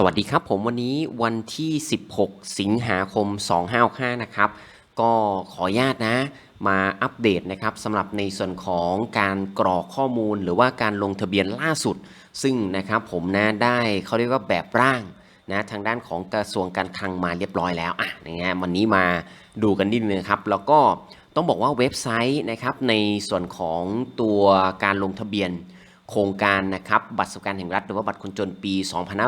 สวัสดีครับผมวันนี้วันที่ 16 สิงหาคม 2565นะครับก็ขออนุญาตนะมาอัปเดตนะครับสำหรับในส่วนของการกรอกข้อมูลหรือว่าการลงทะเบียนล่าสุด ซึ่งนะครับผมนะได้เขาเรียกว่าแบบร่างนะทางด้านของกระทรวงการคลังมาเรียบร้อยแล้วอะอย่างเงี้ยวันนี้มาดูกันนิดนึงครับ แล้วก็ต้องบอกว่าเว็บไซต์นะครับในส่วนของตัวการลงทะเบียน โครงการนะครับบัตรสวัสดิการแห่งรัฐหรือว่าบัตรคนจนปี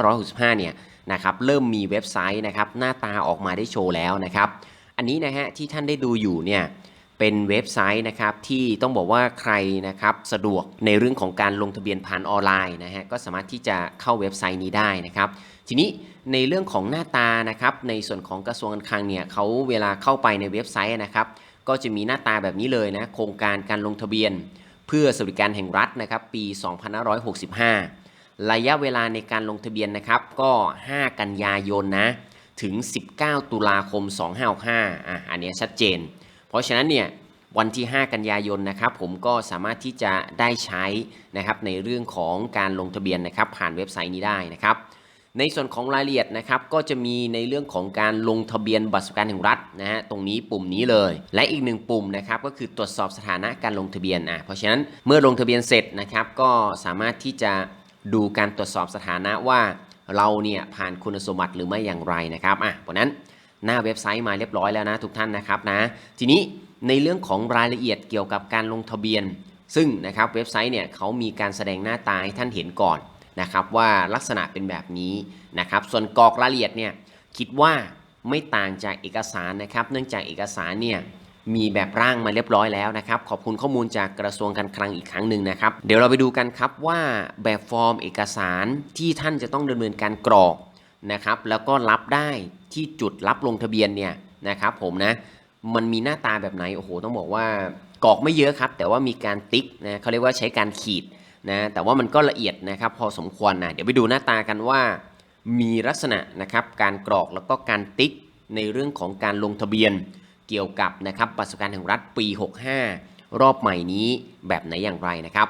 2565 เนี่ยนะครับเริ่มมีเว็บไซต์นะครับหน้าตาออกมาได้โชว์แล้วนะครับ อันนี้นะฮะที่ท่านได้ดูอยู่เนี่ยเป็นเว็บไซต์นะครับที่ต้องบอกว่าใครนะครับสะดวกในเรื่องของการลงทะเบียนผ่านออนไลน์นะฮะก็สามารถที่จะเข้าเว็บไซต์นี้ได้นะครับ ทีนี้ในเรื่องของหน้าตานะครับในส่วนของกระทรวงการคลังเนี่ยเขาเวลาเข้าไปในเว็บไซต์นะครับ ก็จะมีหน้าตาแบบนี้เลยนะโครงการการลงทะเบียน เพื่อสวัสดิการแห่งรัฐนะครับปี 2565 ระยะเวลาในการลงทะเบียนนะครับก็ 5 กันยายนนะถึง 19 ตุลาคม 2565อะอันนี้ชัดเจน เพราะฉะนั้นเนี่ยวันที่ 5 กันยายนนะครับผมก็สามารถที่จะได้ใช้นะครับในเรื่องของการลงทะเบียนนะครับผ่านเว็บไซต์นี้ได้นะครับ ในส่วนของรายละเอียดนะครับก็จะมีในเรื่องของการลงทะเบียนบัตรสวัสดิการแห่งรัฐนะฮะตรงนี้ปุ่มนี้เลย และอีกหนึ่งปุ่มนะครับก็คือตรวจสอบสถานะการลงทะเบียนอะเพราะฉะนั้นเมื่อลงทะเบียนเสร็จนะครับก็สามารถที่จะดูการตรวจสอบสถานะว่าเราเนี่ยผ่านคุณสมบัติหรือไม่อย่างไรนะครับอะเพราะนั้นหน้าเว็บไซต์มาเรียบร้อยแล้วนะทุกท่านนะครับนะทีนี้ในเรื่องของรายละเอียดเกี่ยวกับการลงทะเบียน ซึ่งนะครับเว็บไซต์เนี่ยเขามีการแสดงหน้าตาให้ท่านเห็นก่อน นะครับว่าลักษณะเป็นแบบนี้นะครับส่วนกรอกรายละเอียดเนี่ยคิดว่าไม่ต่างจากเอกสารนะครับ เนื่องจากเอกสารเนี่ยมีแบบร่างมาเรียบร้อยแล้วนะครับ ขอบคุณข้อมูลจากกระทรวงการคลังอีกครั้งหนึ่งนะครับ เดี๋ยวเราไปดูกันครับว่าแบบฟอร์มเอกสารที่ท่านจะต้องดำเนินการกรอกนะครับ แล้วก็รับได้ที่จุดรับลงทะเบียนเนี่ยนะครับผมนะมันมีหน้าตาแบบไหนโอ้โหต้องบอกว่ากรอกไม่เยอะครับ แต่ว่ามีการติ๊กนะเขาเรียกว่าใช้การขีด นะแต่ว่ามันก็ละเอียดนะครับพอสมควรนะเดี๋ยวไปดูหน้าตากันว่ามีลักษณะนะครับการกรอกแล้วก็การติ๊กในเรื่องของการลงทะเบียนเกี่ยวกับนะครับบัตรสวัสดิการแห่งรัฐปี 65 รอบใหม่นี้แบบไหนอย่างไรนะครับ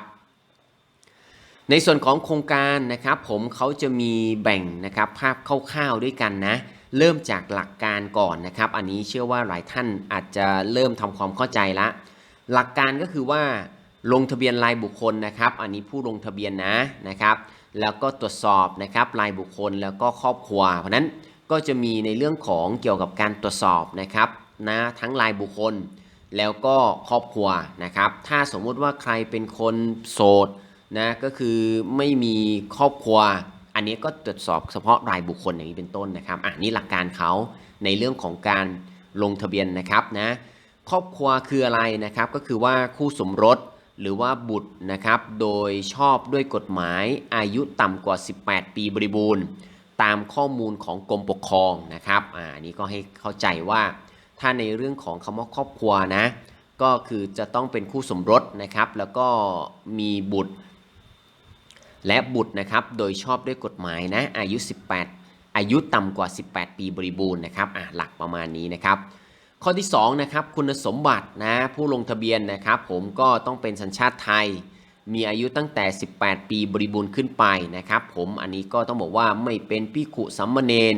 ในส่วนของโครงการนะครับ ผมเขาจะมีแบ่งนะครับภาพคร่าวๆด้วยกันนะ เริ่มจากหลักการก่อนนะครับ อันนี้เชื่อว่าหลายท่านอาจจะเริ่มทำความเข้าใจละ หลักการก็คือว่า ลงทะเบียนรายบุคคลนะครับ อันนี้ผู้ลงทะเบียนนะนะครับ แล้วก็ตรวจสอบนะครับรายบุคคลแล้วก็ครอบครัว เพราะนั้นก็จะมีในเรื่องของเกี่ยวกับการตรวจสอบนะครับนะทั้งรายบุคคล แล้วก็ครอบครัวนะครับ ถ้าสมมุติว่าใครเป็นคนโสดนะก็คือไม่มีครอบครัว อันนี้ก็ตรวจสอบเฉพาะรายบุคคลอย่างนี้เป็นต้นนะครับอะนี่หลักการเขาในเรื่องของการลงทะเบียนนะครับนะครอบครัวคืออะไรนะครับก็คือว่าคู่สมรส หรือว่าบุตรนะครับ โดยชอบด้วยกฎหมายอายุต่ำกว่า 18 ปีบริบูรณ์ ตามข้อมูลของกรมปกครองนะครับอ่านนี้ก็ให้เข้าใจว่าถ้าในเรื่องของคำว่าครอบครัวนะ ก็คือจะต้องเป็นคู่สมรสนะครับ แล้วก็มีบุตร และบุตรนะครับ โดยชอบด้วยกฎหมายนะอายุ 18 อายุต่ำกว่า 18 ปีบริบูรณ์นะครับอะหลักประมาณนี้นะครับ ข้อที่2นะครับคุณสมบัตินะผู้ลงทะเบียนนะครับผมก็ต้องเป็นสัญชาติไทย มีอายุตั้งแต่ 18 ปีบริบูรณ์ขึ้นไปนะครับผมอันนี้ก็ต้องบอกว่าไม่เป็นพิขุสัมมเนน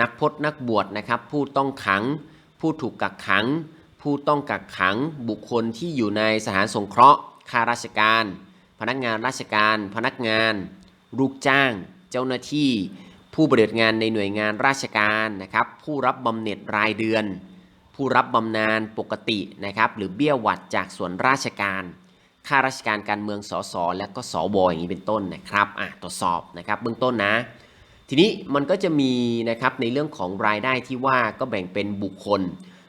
นักพจนักบวชนะครับผู้ต้องขัง ผู้ถูกกักขัง ผู้ต้องกักขัง บุคคลที่อยู่ในสถานสงเคราะห์ข้าราชการ พนักงานราชการ พนักงาน ลูกจ้าง เจ้าหน้าที่ ผู้ปฏิบัติงานในหน่วยงานราชการนะครับผู้รับบำเหน็จรายเดือน ผู้รับบำนาญปกตินะครับ หรือเบี้ยหวัดจากส่วนราชการข้าราชการการเมืองสสและก็สวอย่างนี้เป็นต้นนะครับอะตรวจสอบนะครับเบื้องต้นนะ ทีนี้มันก็จะมีนะครับในเรื่องของรายได้ที่ว่าก็แบ่งเป็นบุคคล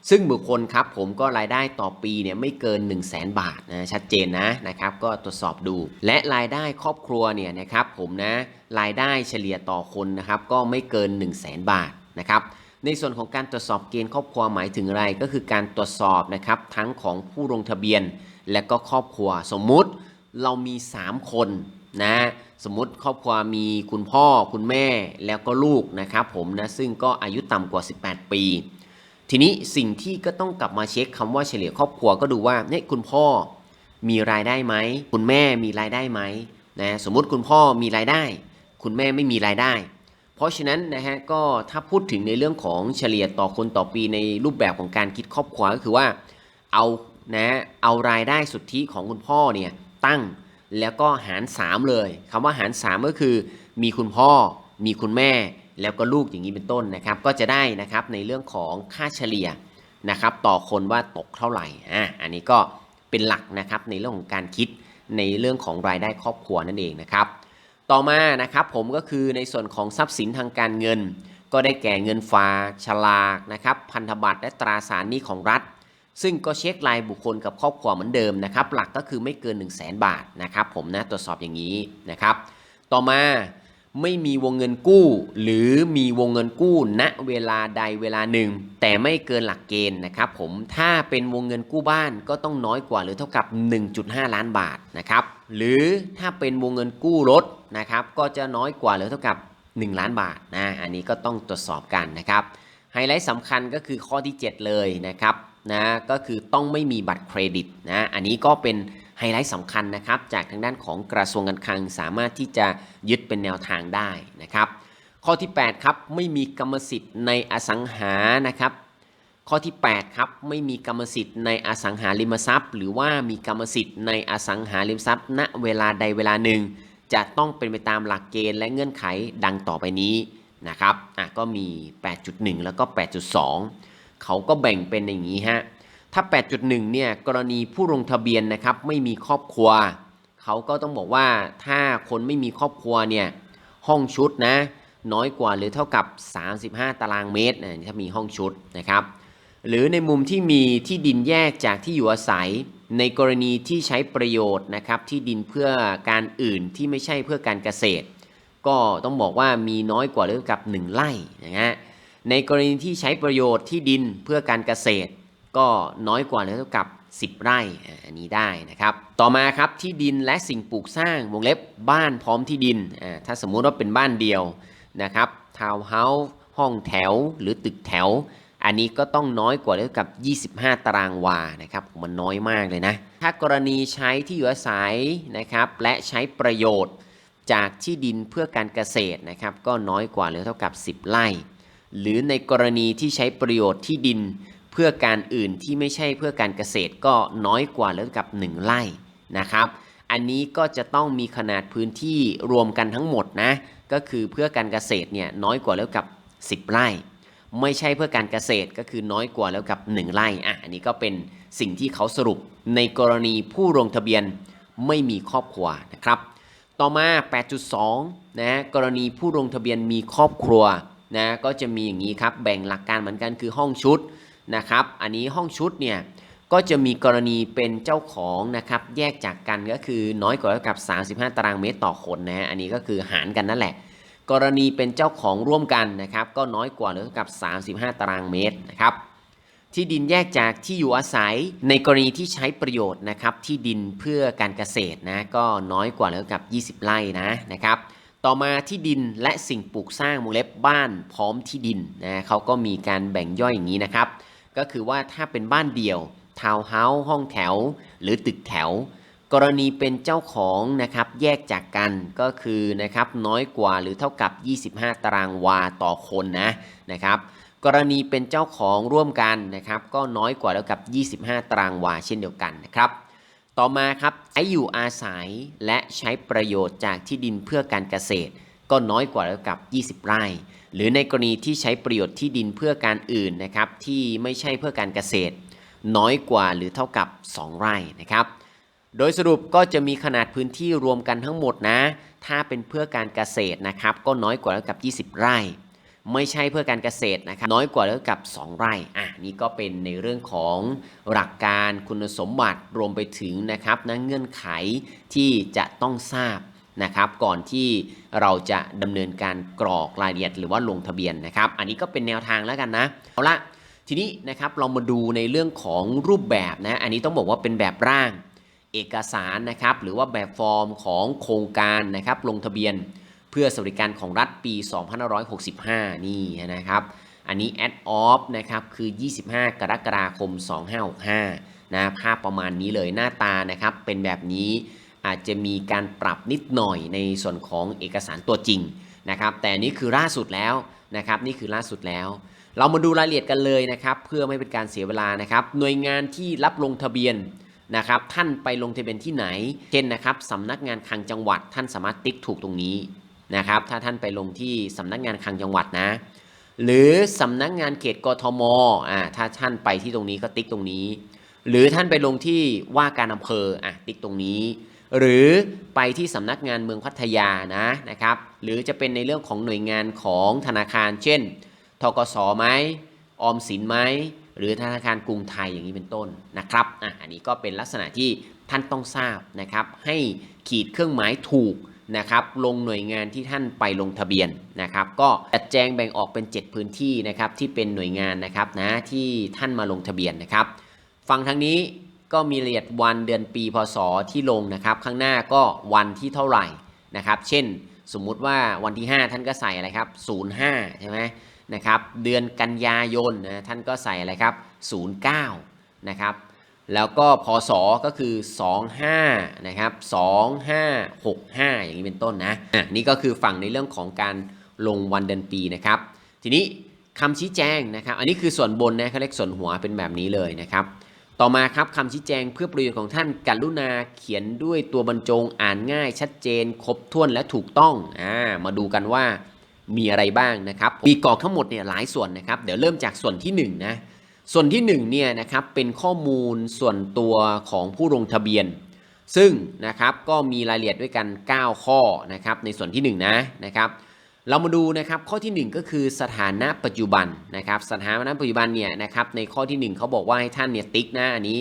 ซึ่งบุคคลครับผมก็รายได้ต่อปีเนี่ยไม่เกิน 1 0 0 0 0แบาทนะชัดเจนนะนะครับ ก็ตรวจสอบดู และรายได้ครอบครัวเนี่ยนะครับผมนะรายได้เฉลี่ยต่อคนนะครับก็ไม่เกิน 1 0 0 0 0แบาทนะครับ ในส่วนของการตรวจสอบเกณฑ์ครอบครัวหมายถึงอะไร ก็คือการตรวจสอบนะครับทั้งของผู้ลงทะเบียน และก็ครอบครัว สมมุติเรามี 3 คนนะสมมติครอบครัวมีคุณพ่อคุณแม่แล้วก็ลูกนะครับผมนะซึ่งก็อายุต่ำกว่า 18 ปี ทีนี้สิ่งที่ก็ต้องกลับมาเช็คคำว่าเฉลี่ยครอบครัวก็ดูว่าเนี่ยคุณพ่อมีรายได้ไหมคุณแม่มีรายได้ไหมนะสมมุติคุณพ่อมีรายได้ คุณแม่ไม่มีรายได้ เพราะฉะนั้นนะฮะก็ถ้าพูดถึงในเรื่องของเฉลี่ยต่อคนต่อปีในรูปแบบของการคิดครอบครัวก็คือว่าเอานะเอารายได้สุทธิของคุณพ่อเนี่ยตั้งแล้วก็หาร 3 เลยคำว่าหาร 3 ก็คือ มีคุณพ่อ มีคุณแม่ แล้วก็ลูกอย่างนี้เป็นต้นนะครับ ก็จะได้นะครับในเรื่องของค่าเฉลี่ยนะครับ ต่อคนว่าตกเท่าไหร่อะอันนี้ก็เป็นหลักนะครับในเรื่องของการคิดในเรื่องของรายได้ครอบครัวนั่นเองนะครับ ต่อมานะครับผมก็คือในส่วนของทรัพย์สินทางการเงิน ก็ได้แก่เงินฝากฉลากนะครับพันธบัตรและตราสารหนี้ของรัฐ ซึ่งก็เช็ครายบุคคลกับครอบครัวเหมือนเดิมนะครับหลักก็คือไม่เกิน 1 0 0 0 0แบาทนะครับผมนะตรวจสอบอย่างนี้นะครับ ต่อมาไม่มีวงเงินกู้ หรือมีวงเงินกู้ณเวลาใดเวลาหนึ่ง แต่ไม่เกินหลักเกณฑ์นะครับผมถ้าเป็นวงเงินกู้บ้านก็ต้องน้อยกว่าหรือเท่ากับ 1.5 ล้านบาทนะครับหรือถ้าเป็นวงเงินกู้รถ นะครับก็จะน้อยกว่าหรือเท่ากับ 1 ล้านบาทนะอันนี้ก็ต้องตรวจสอบกันนะครับไฮไลท์สำคัญก็คือข้อที่ 7 เลยนะครับนะก็คือต้องไม่มีบัตรเครดิตนะอันนี้ก็เป็นไฮไลท์สำคัญนะครับจากทางด้านของกระทรวงการคลังสามารถที่จะยึดเป็นแนวทางได้นะครับข้อที่ 8 ครับ ไม่มีกรรมสิทธิ์ในอสังหานะครับข้อที่ 8 ครับ ไม่มีกรรมสิทธิ์ในอสังหาริมทรัพย์ หรือว่ามีกรรมสิทธิ์ในอสังหาริมทรัพย์ ณเวลาใดเวลาหนึ่ง จะต้องเป็นไปตามหลักเกณฑ์และเงื่อนไขดังต่อไปนี้นะครับอะก็มี 8.1 แล้วก็ 8.2 เขาก็แบ่งเป็นอย่างนี้ฮะ ถ้า 8.1 เนี่ย กรณีผู้ลงทะเบียนนะครับ ไม่มีครอบครัว เขาก็ต้องบอกว่าถ้าคนไม่มีครอบครัวเนี่ย ห้องชุดนะ น้อยกว่าหรือเท่ากับ 35 ตารางเมตรนะถ้ามีห้องชุดนะครับ หรือในมุมที่มีที่ดินแยกจากที่อยู่อาศัย ในกรณีที่ใช้ประโยชน์นะครับที่ดินเพื่อการอื่นที่ไม่ใช่เพื่อการเกษตร ก็ต้องบอกว่ามีน้อยกว่าหรือเท่ากับ 1 ไร่นะฮะในกรณีที่ใช้ประโยชน์ที่ดินเพื่อการเกษตร ก็น้อยกว่าหรือเท่ากับ 10 ไร่อันนี้ได้นะครับ ต่อมาครับที่ดินและสิ่งปลูกสร้างวงเล็บบ้านพร้อมที่ดินถ้าสมมุติว่าเป็นบ้านเดียวนะครับทาวน์เฮาส์ห้องแถวหรือตึกแถว อันนี้ก็ต้องน้อยกว่าเท่ากับ 25 ตารางวานะครับมันน้อยมากเลยนะ ถ้ากรณีใช้ที่อยู่อาศัยนะครับและใช้ประโยชน์จากที่ดินเพื่อการเกษตรนะครับก็น้อยกว่าหรือเท่ากับ 10 ไร่ หรือในกรณีที่ใช้ประโยชน์ที่ดินเพื่อการอื่นที่ไม่ใช่เพื่อการเกษตรก็น้อยกว่าหรือเท่ากับ 1 ไร่นะครับอันนี้ก็จะต้องมีขนาดพื้นที่รวมกันทั้งหมดนะก็คือเพื่อการเกษตรเนี่ยน้อยกว่าแล้วกับ 10 ไร่ ไม่ใช่เพื่อการเกษตรก็คือน้อยกว่าแล้วกับ 1 ไร่อะอันนี้ก็เป็นสิ่งที่เขาสรุปในกรณีผู้ลงทะเบียนไม่มีครอบครัวนะครับ ต่อมา 8.2 นะกรณีผู้ลงทะเบียนมีครอบครัวนะก็จะมีอย่างนี้ครับแบ่งหลักการเหมือนกันคือห้องชุดนะครับ อันนี้ห้องชุดเนี่ยก็จะมีกรณีเป็นเจ้าของนะครับแยกจากกันก็คือน้อยกว่าแล้วกับ 35 ตารางเมตรต่อคนนะฮะอันนี้ก็คือหารกันนั่นแหละ กรณีเป็นเจ้าของร่วมกันนะครับ ก็น้อยกว่าหรือกับ 35 ตารางเมตรนะครับ ที่ดินแยกจากที่อยู่อาศัยในกรณีที่ใช้ประโยชน์นะครับ ที่ดินเพื่อการเกษตรนะก็น้อยกว่าหรือกับ 20 ไร่นะนะครับ ต่อมาที่ดินและสิ่งปลูกสร้างวงเล็บบ้านพร้อมที่ดินนะเขาก็มีการแบ่งย่อยอย่างนี้นะครับ ก็คือว่าถ้าเป็นบ้านเดี่ยวทาวน์เฮาส์ห้องแถว หรือตึกแถว กรณีเป็นเจ้าของนะครับแยกจากกันก็คือนะครับน้อยกว่าหรือเท่ากับ 25 ตารางวาต่อคนนะนะครับกรณีเป็นเจ้าของร่วมกันนะครับก็น้อยกว่าแล้วกับ 25 ตารางวาเช่นเดียวกันนะครับต่อมาครับใช้อยู่อาศัยและใช้ประโยชน์จากที่ดินเพื่อการเกษตร ก็น้อยกว่าแล้วกับ 20 ไร่ หรือในกรณีที่ใช้ประโยชน์ที่ดินเพื่อการอื่นนะครับที่ไม่ใช่เพื่อการเกษตร น้อยกว่าหรือเท่ากับ 2 ไร่นะครับ โดยสรุปก็จะมีขนาดพื้นที่รวมกันทั้งหมดนะ ถ้าเป็นเพื่อการเกษตรนะครับ ก็น้อยกว่าแล้วกับ 20 ไร่ ไม่ใช่เพื่อการเกษตรนะครับน้อยกว่าแล้วกับ 2 ไร่อะนี่ก็เป็นในเรื่องของหลักการคุณสมบัติรวมไปถึงนะครับนะเงื่อนไขที่จะต้องทราบนะครับก่อนที่เราจะดำเนินการกรอกรายละเอียดหรือว่าลงทะเบียนนะครับ อันนี้ก็เป็นแนวทางแล้วกันนะเอาละทีนี้นะครับเรามาดูในเรื่องของรูปแบบนะอันนี้ต้องบอกว่าเป็นแบบร่าง เอกสารนะครับหรือว่าแบบฟอร์มของโครงการนะครับลงทะเบียนเพื่อสวัสดิการของรัฐปี 2565 นี่นะครับ อันนี้ add off นะครับคือ 25 กรกฎาคม 2565 นะภาพประมาณนี้เลยหน้าตานะครับเป็นแบบนี้อาจจะมีการปรับนิดหน่อยในส่วนของเอกสารตัวจริงนะครับ แต่นนี้คือล่าสุดแล้วนะครับนี่คือล่าสุดแล้ว เรามาดูรายละเอียดกันเลยนะครับ เพื่อไม่เป็นการเสียเวลานะครับ หน่วยงานที่รับลงทะเบียน นะครับท่านไปลงทะเบียนที่ไหน เช่นนะครับสำนักงานคลังจังหวัด ท่านสามารถติ๊กถูกตรงนี้นะครับถ้าท่านไปลงที่สำนักงานคลังจังหวัดนะ หรือสำนักงานเขตกทมอ่าถ้าท่านไปที่ตรงนี้ก็ติ๊กตรงนี้ หรือท่านไปลงที่ว่าการอำเภออะติ๊กตรงนี้ หรือไปที่สำนักงานเมืองพัทยานะนะครับหรือจะเป็นในเรื่องของหน่วยงานของธนาคาร เช่นทกสไหมออมสินไหม หรือธนาคารกรุงไทยอย่างนี้เป็นต้นนะครับอะอันนี้ก็เป็นลักษณะที่ท่านต้องทราบนะครับ ให้ขีดเครื่องหมายถูกนะครับลงหน่วยงานที่ท่านไปลงทะเบียนนะครับ ก็จัดแจงแบ่งออกเป็น 7 พื้นที่นะครับที่เป็นหน่วยงานนะครับนะที่ท่านมาลงทะเบียนนะครับฟังทางนี้ก็มีรายละเอียดวันเดือนปีพศที่ลงนะครับ ข้างหน้าก็วันที่เท่าไหร่นะครับ เช่นสมมุติว่าวันที่ 5 ท่านก็ใส่อะไรครับ05ใช่ไหม นะครับเดือนกันยายนนะท่านก็ใส่อะไรครับ 09 นะครับ แล้วก็พศก็คือ 25 นะครับ 2565 อย่างนี้เป็นต้นนะอะนี่ก็คือฝั่งในเรื่องของการลงวันเดือนปีนะครับ ทีนี้คำชี้แจงนะครับ อันนี้คือส่วนบนนะเขาเรียกส่วนหัวเป็นแบบนี้เลยนะครับ ต่อมาครับคำชี้แจงเพื่อประโยชน์ของท่านกรุณาเขียนด้วยตัวบรรจงอ่านง่ายชัดเจน ครบถ้วนและถูกต้องอ่ามาดูกันว่า มีอะไรบ้างนะครับ มีกรอกทั้งหมดเนี่ยหลายส่วนนะครับ เดี๋ยวเริ่มจากส่วนที่หนึ่งนะ ส่วนที่1เนี่ยนะครับเป็นข้อมูลส่วนตัวของผู้ลงทะเบียน ซึ่งนะครับก็มีรายละเอียดด้วยกัน 9 ข้อนะครับในส่วนที่ 1 นะนะครับเรามาดูนะครับข้อทีหนึ่1 ก็คือสถานะปัจจุบันนะครับสถานะปัจจุบันเนี่ยนะครับในข้อที่ 1 เขาบอกว่าให้ท่านเนี่ยติ๊กนะอันนี้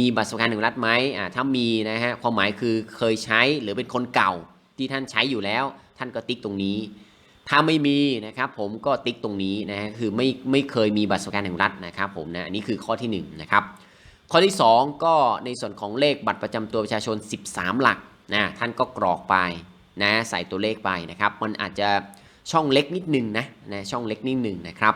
มีบัตรสวัสดิการแห่งรัฐไหมอ่าถ้ามีนะฮะความหมายคือเคยใช้หรือเป็นคนเก่าที่ท่านใช้อยู่แล้ว ท่านก็ติ๊กตรงนี้ ถ้าไม่มีนะครับผมก็ติ๊กตรงนี้นะฮะคือไม่ไม่เคยมีบัตรสวัสดิการแห่งรัฐนะครับผมนะอันนี้คือข้อที่1นนะครับข้อที่ 2 ก็ในส่วนของเลขบัตรประจำตัวประชาชน 13 หลักนะท่านก็กรอกไปนะใส่ตัวเลขไปนะครับ มันอาจจะช่องเล็กนิดนึงนะนะช่องเล็กนิดนึงนะครับ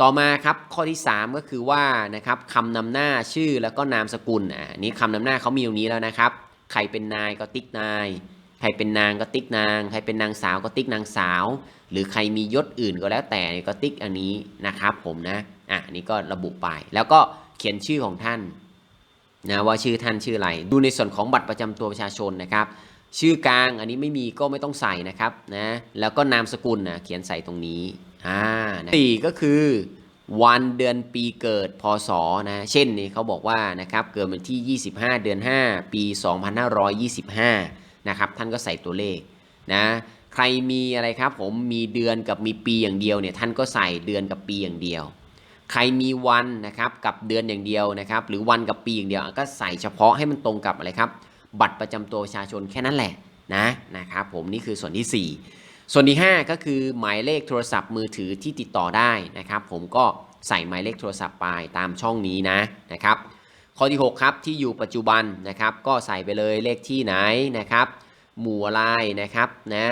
ต่อมาครับข้อที่ 3 ก็คือว่านะครับคำนำหน้าชื่อแล้วก็นามสกุลอ่านนี้คำนำหน้าเขามีตรงนี้แล้วนะครับ ใครเป็นนายก็ติ๊กนาย ใครเป็นนางก็ติ๊กนาง ใครเป็นนางสาวก็ติ๊กนางสาว หรือใครมียศอื่นก็แล้วแต่ก็ติ๊กอันนี้นะครับผมนะอะนนี้ก็ระบุไป แล้วก็เขียนชื่อของท่านนะว่าชื่อท่านชื่ออะไรดูในส่วนของบัตรประจำตัวประชาชนนะครับ ชื่อกลางอันนี้ไม่มีก็ไม่ต้องใส่นะครับนะแล้วก็นามสกุลนะเขียนใส่ตรงนี้อ่านะสี่ก็คือวันเดือนปีเกิดพศนะเช่นนี่เขาบอกว่านะครับเกิดวันที่ 25 เดือน 5 ปี 2525 นะครับท่านก็ใส่ตัวเลขนะใครมีอะไรครับผมมีเดือนกับมีปีอย่างเดียวเนี่ยท่านก็ใส่เดือนกับปีอย่างเดียว ใครมีวันนะครับกับเดือนอย่างเดียวนะครับหรือวันกับปีอย่างเดียวก็ใส่เฉพาะให้มันตรงกับอะไรครับบัตรประจำตัวประชาชนแค่นั้นแหละนะนะครับผมนี่คือส่วนที่ 4 ส่วนที่ 5 ก็คือหมายเลขโทรศัพท์มือถือที่ติดต่อได้นะครับผมก็ใส่หมายเลขโทรศัพท์ไปตามช่องนี้นะนะครับ ข้อที่ 6 ครับ ที่อยู่ปัจจุบันนะครับ ก็ใส่ไปเลยเลขที่ไหนนะครับ หมู่อะไรนะครับนะ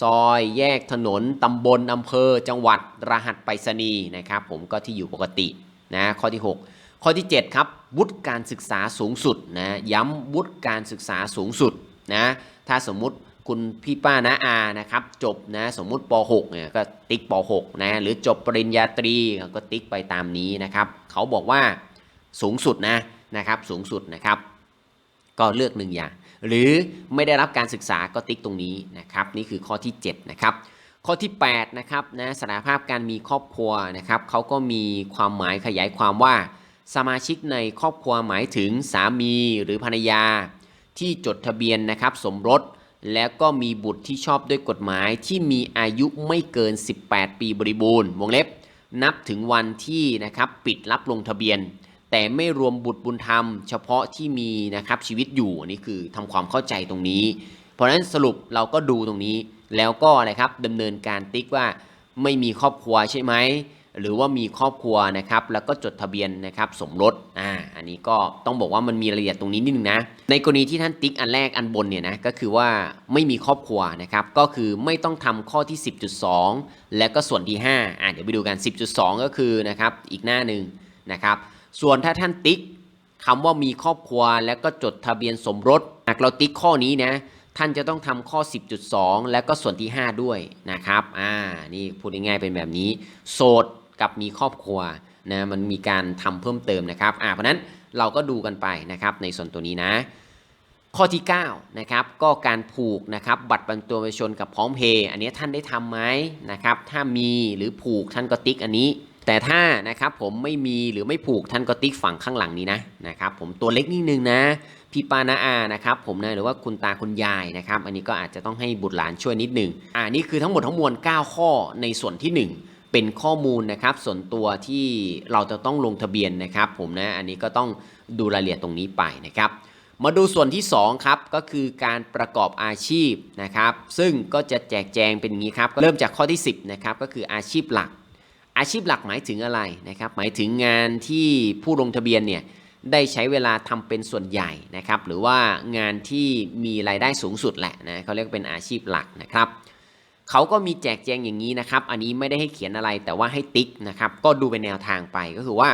ซอยแยกถนน ตำบลอำเภอ จังหวัดรหัสไปรษณีย์นะครับ ผมก็ที่อยู่ปกตินะข้อที่ 6 ข้อที่ 7 ครับวุฒิการศึกษาสูงสุดนะย้ำวุฒิการศึกษาสูงสุดนะถ้าสมมุติคุณพี่ป้านะอานะครับจบนะสมมุติป .6 เนี่ยก็ติ๊กป .6 นะหรือจบปริญญาตรีก็ติ๊กไปตามนี้นะครับ เขาบอกว่า สูงสุดนะนะครับสูงสุดนะครับ ก็เลือกหนึ่งอย่าง หรือไม่ได้รับการศึกษาก็ติ๊กตรงนี้นะครับ นี่คือข้อที่ 7 นะครับ ข้อที่8นะครับนะสถานภาพการมีครอบครัวนะครับเขาก็มีความหมายขยายความว่า สมาชิกในครอบครัวหมายถึงสามีหรือภรรยา ที่จดทะเบียนนะครับสมรสแล้วก็มีบุตรที่ชอบด้วยกฎหมายที่มีอายุไม่เกิน 18 ปีบริบูรณ์ วงเล็บ นับถึงวันที่นะครับปิดรับลงทะเบียน แต่ไม่รวมบุตรบุญธรรม เฉพาะที่มีนะครับชีวิตอยู่อันนี่คือทำความเข้าใจตรงนี้ เพราะฉะนั้นสรุปเราก็ดูตรงนี้ แล้วก็อะไรครับดำเนินการติ๊กว่าไม่มีครอบครัวใช่ไหมหรือว่ามีครอบครัวนะครับแล้วก็จดทะเบียนนะครับสมรสอ่าอันนี้ก็ต้องบอกว่ามันมีรายละเอียดตรงนี้นิดนึงนะในกรณีที่ท่านติ๊กอันแรกอันบนเนี่ยนะก็คือว่าไม่มีครอบครัวนะครับก็คือไม่ต้องทำข้อที่ 10.2 และก็ส่วนที่5อ่าเดี๋ยวไปดูกัน 10.2 ก็คือนะครับอีกหน้าหนึ่งนะครับ ส่วนถ้าท่านติ๊กคำว่ามีครอบครัวแล้วก็จดทะเบียนสมรสหากเราติ๊กข้อนี้นะท่านจะต้องทำข้อ 10.2 แล้วก็ส่วนที่ 5 ด้วยนะครับ อ่า นี่พูดง่ายๆเป็นแบบนี้ โสดกับมีครอบครัวนะ มันมีการทำเพิ่มเติมนะครับ อ่า เพราะนั้นเราก็ดูกันไปนะครับในส่วนตัวนี้นะ ข้อที่9นะครับ ก็การผูกนะครับบัตรประจำตัวประชาชนกับพร้อมเพย์อันนี้ท่านได้ทำไหมนะครับ ถ้ามีหรือผูกท่านก็ติ๊กอันนี้ แต่ถ้านะครับผมไม่มีหรือไม่ผูกท่านก็ติ๊กฝั่งข้างหลังนี้นะนะครับผมตัวเล็กนิดนึงนะพี่ปานาอานะครับผมนะหรือว่าคุณตาคุณยายนะครับอันนี้ก็อาจจะต้องให้บุตรหลานช่วยนิดนึงอ่านี่คือทั้งหมดทั้งมวล 9 ข้อในส่วนที่ 1 เป็นข้อมูลนะครับส่วนตัวที่เราจะต้องลงทะเบียนนะครับผมนะอันนี้ก็ต้องดูรายละเอียดตรงนี้ไปนะครับมาดูส่วนที่2ครับก็คือการประกอบอาชีพนะครับซึ่งก็จะแจกแจงเป็นอย่างนี้ครับเริ่มจากข้อที่ 10นะครับก็คืออาชีพหลัก อาชีพหลักหมายถึงอะไรนะครับหมายถึงงานที่ผู้ลงทะเบียนเนี่ยได้ใช้เวลาทำเป็นส่วนใหญ่นะครับหรือว่างานที่มีรายได้สูงสุดแหละนะเขาเรียกเป็นอาชีพหลักนะครับเขาก็มีแจกแจงอย่างนี้นะครับ อันนี้ไม่ได้ให้เขียนอะไรแต่ว่าให้ติ๊กนะครับก็ดูเป็นแนวทางไปก็คือว่า